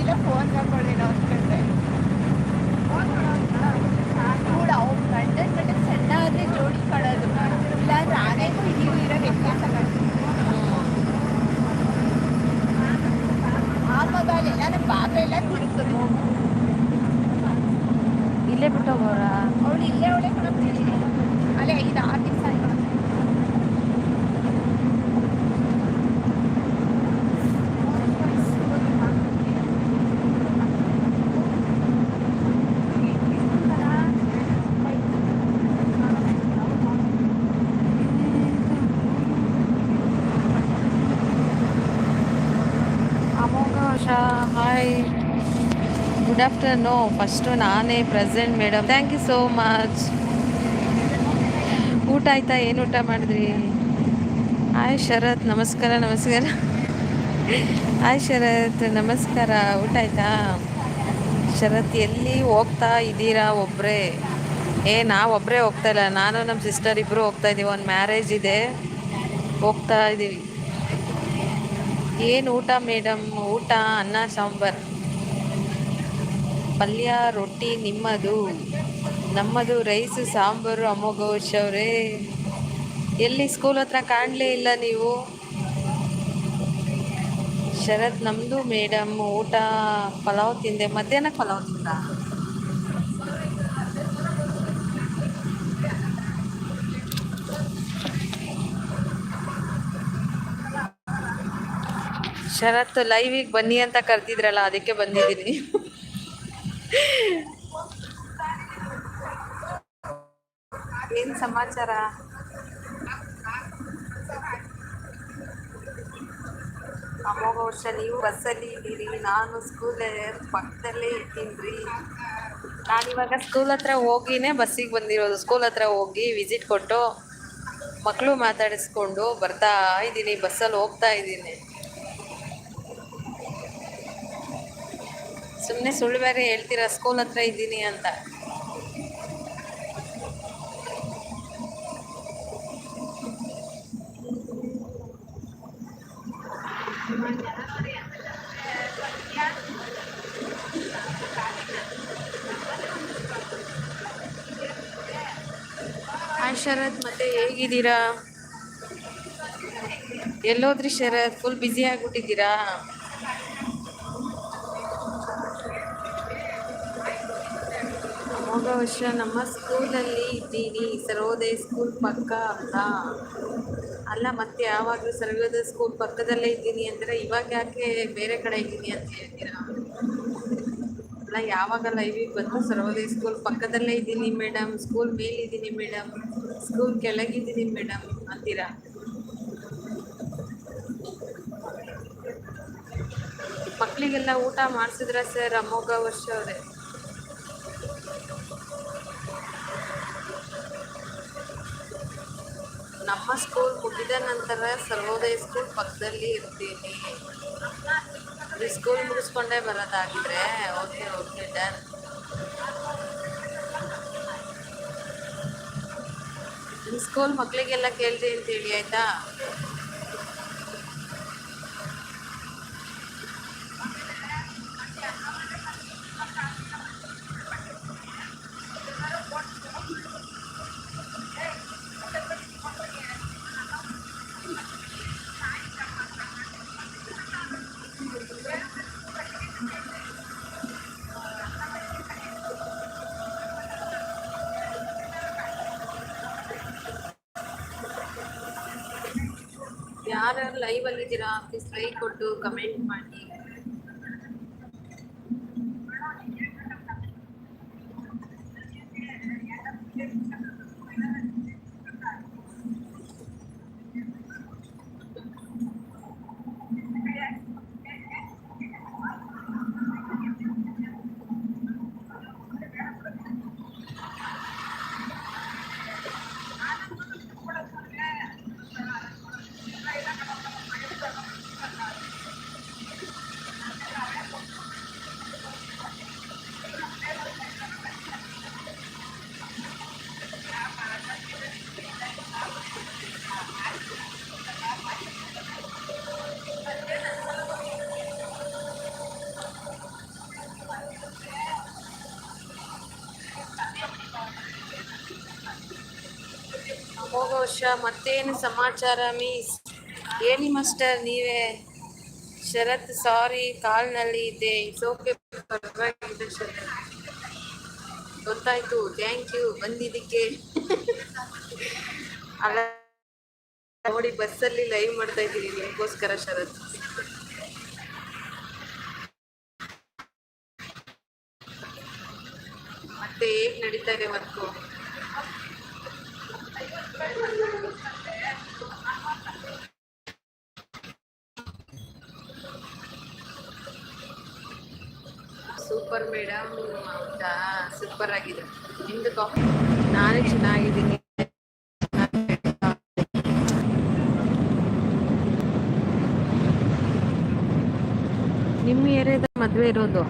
ಇಲ್ಲ ಫೋನ್ ಹಾಕೊಳ್ಳಿಲ್ಲ ಅನ್ಕೊಂಡೆ ಕೂಡ ಗುಡ್ ಆಫ್ಟರ್ನೂನ್ ಫಸ್ಟು ನಾನೇ present madam thank you so much ಊಟ ಆಯ್ತಾ? ಏನು ಊಟ ಮಾಡಿದ್ರಿ? ಹಾಯ್, ಶರತ್. ನಮಸ್ಕಾರ ನಮಸ್ಕಾರ. ಹಾಯ್, ಶರತ್. ನಮಸ್ಕಾರ. ಊಟ ಆಯ್ತಾ? ಶರತ್, ಎಲ್ಲಿ ಹೋಗ್ತಾ ಇದ್ದೀರಾ ಒಬ್ಬರೇ ಏ, ನಾವು ಒಬ್ಬರೇ ಹೋಗ್ತಾ ಇಲ್ಲ. ನಾನು ನಮ್ಮ ಸಿಸ್ಟರ್ ಇಬ್ಬರು ಹೋಗ್ತಾ ಇದ್ದೀವಿ ಒಂದು ಮ್ಯಾರೇಜ್ ಇದೆ. ಹೋಗ್ತಾ ಇದ್ದೀವಿ ಏನು ಊಟ ಮೇಡಮ್ ಊಟ, ಅನ್ನ, ಸಾಂಬಾರ್. ಪಲ್ಯ ರೊಟ್ಟಿ ನಿಮ್ಮದು. ನಮ್ಮದು ರೈಸು, ಸಾಂಬಾರು ಅಮೋಘ ಅವರೇ. ಎಲ್ಲಿ ಸ್ಕೂಲ್ ಹತ್ರ ಕಾಣಲೇ ಇಲ್ಲ ನೀವು. ಶರತ್ ನಮ್ಮದು ಮೇಡಮ್ ಊಟ, ಪಲಾವ್ ತಿಂದೆ. ಮಧ್ಯಾಹ್ನ ಪಲಾವ್ ತಿಂದ? ಶರತ್ ಲೈವಿಗೆ ಬನ್ನಿ ಅಂತ ಕರ್ತಿದ್ರಲ್ಲ ಅದಕ್ಕೆ ಬಂದಿದ್ದೀನಿ. ಸಮಾಚಾರ? ಅಮೋಘ ವರ್ಷ, ನೀವು ಬಸ್ಸಲ್ಲಿ ಇದ್ದೀರಿ, ನಾನು ಸ್ಕೂಲ್ ಪಕ್ಕದಲ್ಲೇ ಇರ್ತೀನಿ ನಾನಿವಾಗ ಸ್ಕೂಲ್ ಹತ್ರ ಹೋಗಿನೇ ಬಸ್ಸಿಗೆ ಬಂದಿರೋದು. ಸ್ಕೂಲ್ ಹತ್ರ ಹೋಗಿ ವಿಸಿಟ್ ಕೊಟ್ಟು ಮಕ್ಕಳು ಮಾತಾಡಿಸ್ಕೊಂಡು ಬರ್ತಾ ಇದ್ದೀನಿ, ಬಸ್ಸಲ್ಲಿ ಹೋಗ್ತಾ ಇದ್ದೀನಿ. ಸುಮ್ಮನೆ ಸುಳ್ಳು ಬೇರೆ ಹೇಳ್ತೀರಾ? ಸ್ಕೂಲ್ ಹತ್ರ ಇದ್ದೀನಿ ಅಂತ ಹಾಯ್ ಶರತ್ ಮತ್ತೆ ಹೇಗಿದ್ದೀರಾ? ಎಲ್ಲೋದ್ರಿ ಶರತ್? ಫುಲ್ ಬ್ಯುಸಿ ಆಗಿಬಿಟ್ಟಿದ್ದೀರಾ? ಹೋಗೋ ವರ್ಷ ನಮ್ಮ ಸ್ಕೂಲಲ್ಲಿ ಇದ್ದೀನಿ. ಸರ್ವೋದಯ ಸ್ಕೂಲ್ ಪಕ್ಕ ಅಂತ ಅಲ್ಲ, ಮತ್ತೆ ಯಾವಾಗಲೂ ಸರ್ವೋದಯ ಸ್ಕೂಲ್ ಪಕ್ಕದಲ್ಲೇ ಇದ್ದೀನಿ ಅಂದರೆ ಇವಾಗ ಯಾಕೆ ಬೇರೆ ಕಡೆ ಇದ್ದೀನಿ ಅಂತ ಹೇಳ್ತೀರಾ? ಅಲ್ಲ, ಯಾವಾಗ ಲೈವಿಗೆ ಬಂದು ಸರ್ವೋದಯ ಸ್ಕೂಲ್ ಪಕ್ಕದಲ್ಲೇ ಇದ್ದೀನಿ ಮೇಡಮ್ ಸ್ಕೂಲ್ ಮೇಲಿದ್ದೀನಿ ಮೇಡಮ್ ಸ್ಕೂಲ್ ಕೆಳಗಿದ್ದೀನಿ ಮೇಡಮ್ ಅಂತೀರಾ? ಮಕ್ಕಳಿಗೆಲ್ಲ ಊಟ ಮಾಡಿಸಿದ್ರ ಸರ್ ಅಮೋಘ ವರ್ಷ ಅವರೇ ನಮ್ಮ ಸ್ಕೂಲ್ ಮುಗಿದ ನಂತರ ಸರ್ವೋದಯ ಸ್ಕೂಲ್ ಪಕ್ಕದಲ್ಲಿ ಇರ್ತೀನಿ. ಸ್ಕೂಲ್ ಮುಗಿಸ್ಕೊಂಡೇ ಬರೋದಾಗಿದ್ರೆ ಓಕೆ ಓಕೆ ಡನ್ ಈ ಸ್ಕೂಲ್ ಮಕ್ಕಳಿಗೆಲ್ಲ ಕೇಳ್ರಿ ಅಂತೇಳಿ ಆಯ್ತಾ? ಯಾರ್ಯಾರು ಲೈವ್ ಅಲ್ಲಿ ಇದ್ದೀರಾ ಪ್ಲೀಸ್ ಲೈಕ್ ಕೊಟ್ಟು ಕಮೆಂಟ್ ಮಾಡಿ. ಸಂತೋಷ. ಮತ್ತೇನು ಸಮಾಚಾರ ಮೀಸ್? ಹೇಳಿ ಮಾಸ್ಟರ್, ನೀವೇ? ಶರತ್, ಸಾರಿ, ಕಾಲ್ನಲ್ಲಿ ಇದ್ದೆ. ಸೋಕೆ ಪರವಾಗಿಲ್ಲ ಶರತ್. ಗೊತ್ತಾಯ್ತು. ಥ್ಯಾಂಕ್ ಯು ಬಂದಿದ್ದಕ್ಕೆ. ಅಲ್ಲ, ನೋಡಿ, ಬಸ್ಸಲ್ಲಿ ಲೈವ್ ಮಾಡ್ತಾ ಇದ್ದೀನಿ ನಿಮಗೋಸ್ಕರ ಶರತ್. ಮತ್ತೆ ಹೇಗ್ ನಡೀತಾ ಇದೆ ವರ್ಕು ಸೂಪರ್ ಮೇಡಮ್ ಹೌದಾ? ಸೂಪರ್ ಆಗಿದೆ. ನಿಮ್ದು ಕಾಫಿ? ನಾನೇ ಚೆನ್ನಾಗಿದ್ದೀನಿ. ನಿಮ್ಮ ಏರಿಯಾದ ಮದುವೆ ಇರೋದು?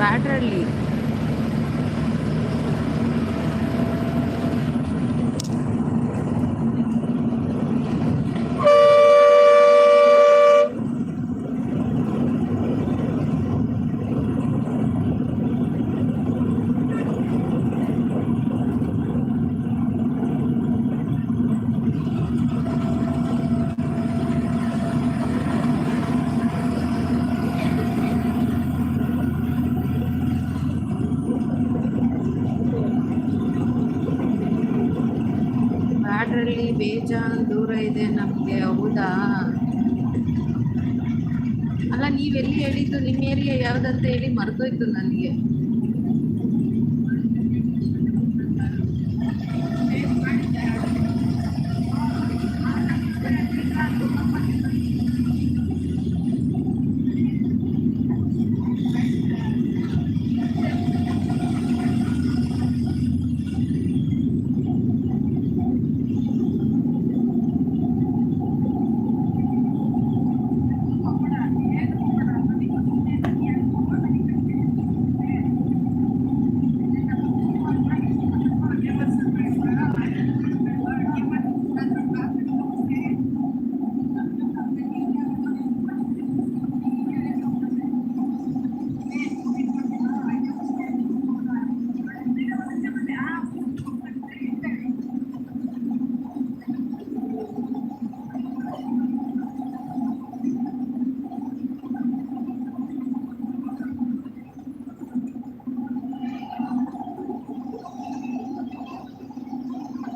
बैटरली ಇದೆ ನಮಗೆ ಹೌದಾ? ಅಲ್ಲ ನೀವೆಲ್ಲಿ ಹೇಳಿದ್ದು? ನಿಮ್ಮ ಏರಿಯಾ ಯಾವ್ದಂತ ಹೇಳಿ ಮರೆತೋಯ್ತು ನನಗೆ.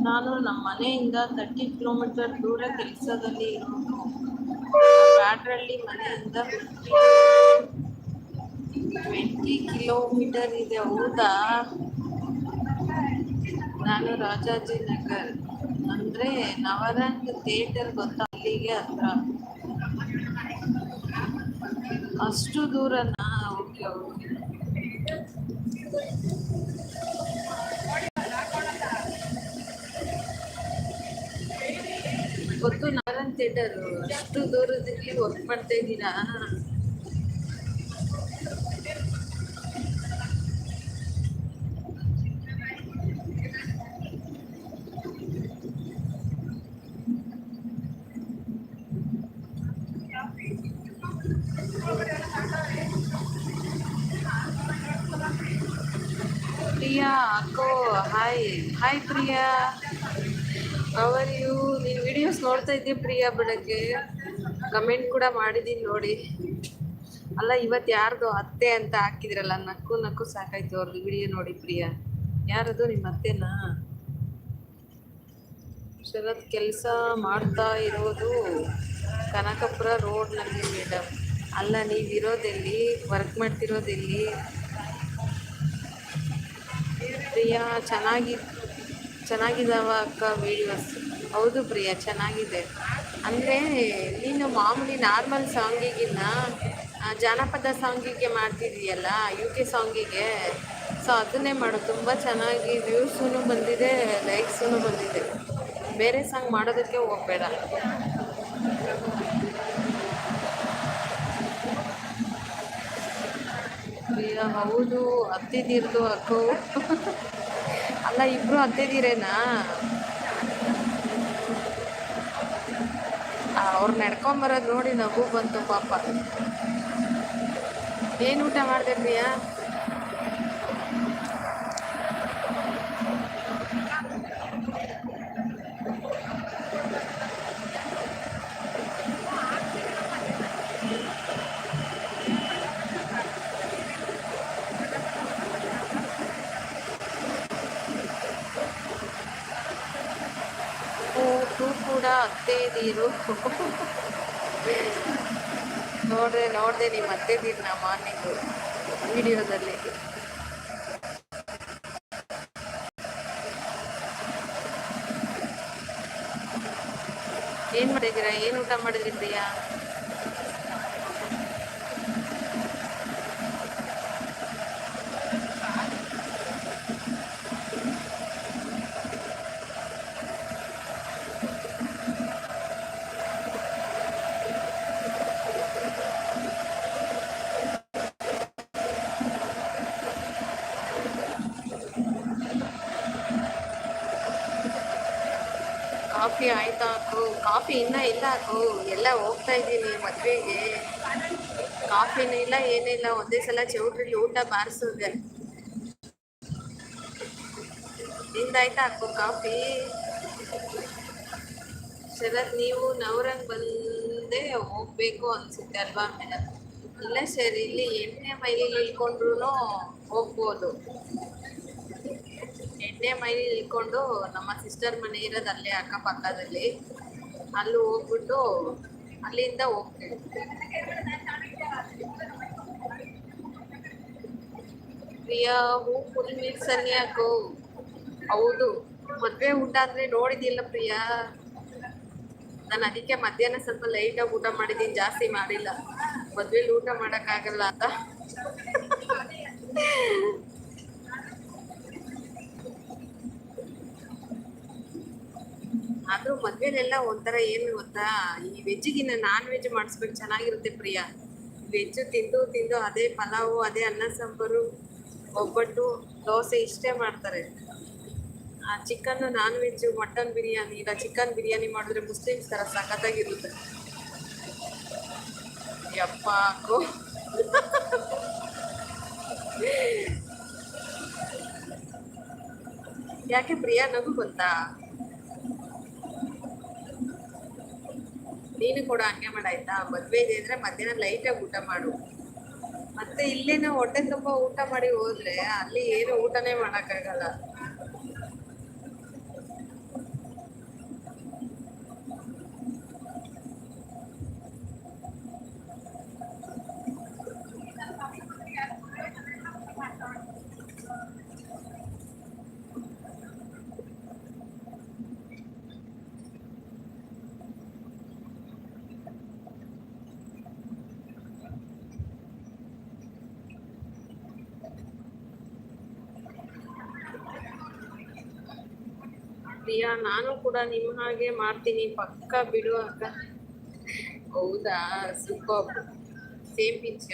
ನಾನು ನಮ್ಮ ಮನೆಯಿಂದ ತರ್ಟಿ ಕಿಲೋಮೀಟರ್ ದೂರ ಕೆಲಸದಲ್ಲಿ ಇರೋದು. ಬ್ಯಾಟ್ರಲ್ಲಿ ಮನೆಯಿಂದ ಟ್ವೆಂಟಿ ಕಿಲೋಮೀಟರ್ ಇದೆ, ಹೌದಾ? ನಾನು ರಾಜಾಜಿನಗರ್ ಅಂದರೆ ನವರಂಗ್ ಥಿಯೇಟರ್ ಗೊತ್ತಾ ಅಲ್ಲಿಗೆ ಹತ್ರ? ಅಷ್ಟು ದೂರನಾ? ಓಕೆ ಓಕೆ ಗೊತ್ತು ನವರಂಗ್ ಥಿಯೇಟರ್ ಅಷ್ಟು ದೂರದಲ್ಲಿ ವರ್ಕ್ ಮಾಡ್ತಾ ಇದ್ದೀರಾ? Priya ಅಕ್ಕೋ hi hi Priya. How are you ನೀನು ವಿಡಿಯೋಸ್ ನೋಡ್ತಾ ಇದ್ದೀನಿ ಪ್ರಿಯಾ ಬೆಳಗ್ಗೆ? ಕಮೆಂಟ್ ಕೂಡ ಮಾಡಿದ್ದೀನಿ ನೋಡಿ. ಅಲ್ಲ ಇವತ್ತು ಯಾರ್ದು ಅತ್ತೆ ಅಂತ ಹಾಕಿದ್ರಲ್ಲ, ನಕ್ಕು ನಕ್ಕು ಸಾಕಾಯ್ತು ಅವ್ರದ್ದು ವಿಡಿಯೋ ನೋಡಿ ಪ್ರಿಯಾ. ಯಾರದು? ನಿಮ್ಮ ಅತ್ತೆನಾ? ಶರತ್ ಕೆಲಸ ಮಾಡ್ತಾ ಇರೋದು ಕನಕಪುರ ರೋಡ್ನಲ್ಲಿ ಮೇಡಮ್ ಅಲ್ಲ, ನೀವಿರೋದೆಲ್ಲಿ? ವರ್ಕ್ ಮಾಡ್ತಿರೋದೆಲ್ಲಿ? ಪ್ರಿಯಾ, ಚೆನ್ನಾಗಿ ಚೆನ್ನಾಗಿದ್ದಾವ ಅಕ್ಕ ವೀಡಿಯೋಸ್ ಹೌದು ಪ್ರಿಯ, ಚೆನ್ನಾಗಿದೆ. ಅಂದರೆ ನೀನು ಮಾಮೂಲಿ ನಾರ್ಮಲ್ ಸಾಂಗಿಗಿನ್ನ ಜಾನಪದ ಸಾಂಗಿಗೆ ಮಾಡ್ತಿದ್ದೀಯಲ್ಲ ಯು ಕೆ ಸಾಂಗಿಗೆ ಸೊ ಅದನ್ನೇ ಮಾಡು. ತುಂಬ ಚೆನ್ನಾಗಿ ವ್ಯೂಸೂ ಬಂದಿದೆ ಲೈಕ್ಸೂ ಬಂದಿದೆ. ಬೇರೆ ಸಾಂಗ್ ಮಾಡೋದಕ್ಕೆ ಹೋಗಬೇಡ. ಪ್ರಿಯ, ಹೌದು ಹತ್ತಿದಿರ್ದು ಅಕ್ಕೋ ಅಲ್ಲ ಇಬ್ರು ಹತ್ತಿದಿರೇನಾ ಅವ್ರು ನಡ್ಕೊಂಬರೋದು ನೋಡಿ ನಗು ಬಂತು ಪಾಪ. ಏನು ಊಟ ಮಾಡಿದೆ ಪ್ರಿಯಾ ತೂ ಕೂಡ ಅತ್ತೆ ನೀರು. ನೋಡ್ರೆ ನೋಡ್ದೆ ನೀವು ಮತ್ತೆ ನಾ ಮಾರ್ನಿಂಗು ವಿಡಿಯೋದಲ್ಲಿ. ಏನ್ ಮಾಡಿದ್ದೀರಾ ಏನ್ ಊಟ ಮಾಡಿದ್ರಿ ಪ್ರಿಯಾ? ಕಾಫಿ ಆಯ್ತಾ ಕಾಫಿ ಇನ್ನ ಇಲ್ಲ ಅಕ್ಕು ಎಲ್ಲ ಹೋಗ್ತಾ ಇದ್ದೀನಿ ಮದ್ವೆಗೆ. ಕಾಫಿನೂ ಇಲ್ಲ ಏನಿಲ್ಲ ಒಂದೇ ಸಲ ಚೌಟ್ರಿಲಿ ಊಟ ಬಾರಿಸೋದೆ. ನಿಂದಾಯ್ತಾ ಅಕ್ಕು ಕಾಫಿ? ಶರತ್, ನೀವು ನವರಂಗ್ ಬಂದೇ ಹೋಗ್ಬೇಕು ಅನ್ಸುತ್ತೆ ಅಲ್ವಾ ಇಲ್ಲ ಸರ್, ಇಲ್ಲಿ ಎಣ್ಣೆ ಮೈಲಿಗೆ ಇಳ್ಕೊಂಡ್ರು ಹೋಗ್ಬೋದು. ಎಣ್ಣೆ ಮೈಲಿ ಇಳ್ಕೊಂಡು ನಮ್ಮ ಸಿಸ್ಟರ್ ಮನೆ ಇರೋದು ಅಲ್ಲೇ ಅಕ್ಕಪಕ್ಕದಲ್ಲಿ. ಅಲ್ಲಿ ಹೋಗ್ಬಿಟ್ಟು ಅಲ್ಲಿಂದ ಹೋಗ್ತೀವಿ. ಪ್ರಿಯಾ, ಹೂ ಫುಲ್ ಮಿಕ್ಸ್ ಅಲ್ಲಿ ಹಾಕು ಹೌದು. ಮದ್ವೆ ಊಟ ಅಂದ್ರೆ ನೋಡಿದಿಲ್ಲ ಪ್ರಿಯಾ? ನಾನು ಅದಕ್ಕೆ ಮಧ್ಯಾಹ್ನ ಸ್ವಲ್ಪ ಲೈಟಾಗಿ ಊಟ ಮಾಡಿದ್ದೀನಿ, ಜಾಸ್ತಿ ಮಾಡಿಲ್ಲ. ಮದ್ವೆಲಿ ಊಟ ಮಾಡೋಕ್ಕಾಗಲ್ಲ ಅಂತ. ಆದ್ರೂ ಮದ್ವೆಲೆಲ್ಲ ಒಂಥರ ಏನು ಗೊತ್ತಾ? ಈ ವೆಜ್ಜಿಗಿನ್ನ ನಾನ್ ವೆಜ್ ಮಾಡಿಸ್ಬೇಕು ಚೆನ್ನಾಗಿರುತ್ತೆ ಪ್ರಿಯ. ವೆಜ್ ತಿಂದು ತಿಂದು ಅದೇ ಪಲಾವು, ಅದೇ ಅನ್ನ ಸಾಂಬಾರು, ಒಬ್ಬಟ್ಟು, ದೋಸೆ ಇಷ್ಟೇ ಮಾಡ್ತಾರೆ. ಆ chicken non veg mutton biryani, ಇಲ್ಲ ಚಿಕನ್ ಬಿರಿಯಾನಿ ಮಾಡಿದ್ರೆ ಮುಸ್ಲಿಮ್ಸ್ ಥರ ಸಖತ್ತಾಗಿರುತ್ತೆ. ಯಪ್ಪ ಯಾಕೆ ಪ್ರಿಯಾ ನಗು ಗೊತ್ತಾ ನೀನು ಕೂಡ ಹಂಗೆ ಮಾಡಾಯ್ತಾ ಮದ್ವೆ ಇದ್ರೆ ಮಧ್ಯಾಹ್ನ ಲೈಟಾಗಿ ಊಟ ಮಾಡು. ಮತ್ತೆ ಇಲ್ಲೇನೋ ಹೊಟ್ಟೆ ತುಂಬ ಊಟ ಮಾಡಿ ಹೋದ್ರೆ ಅಲ್ಲಿ ಏನು ಊಟನೇ ಮಾಡೋಕ್ಕಾಗಲ್ಲ. ಪ್ರಿಯಾ ನಾನು ಕೂಡ ನಿಮ್ಮ ಹಾಗೆ ಮಾಡ್ತೀನಿ. ಪಕ್ಕ ಬಿಡು ಹೌದಾ? ಸೂಪರ್. ಸೇಮ್ ಪಿಚ್ಚ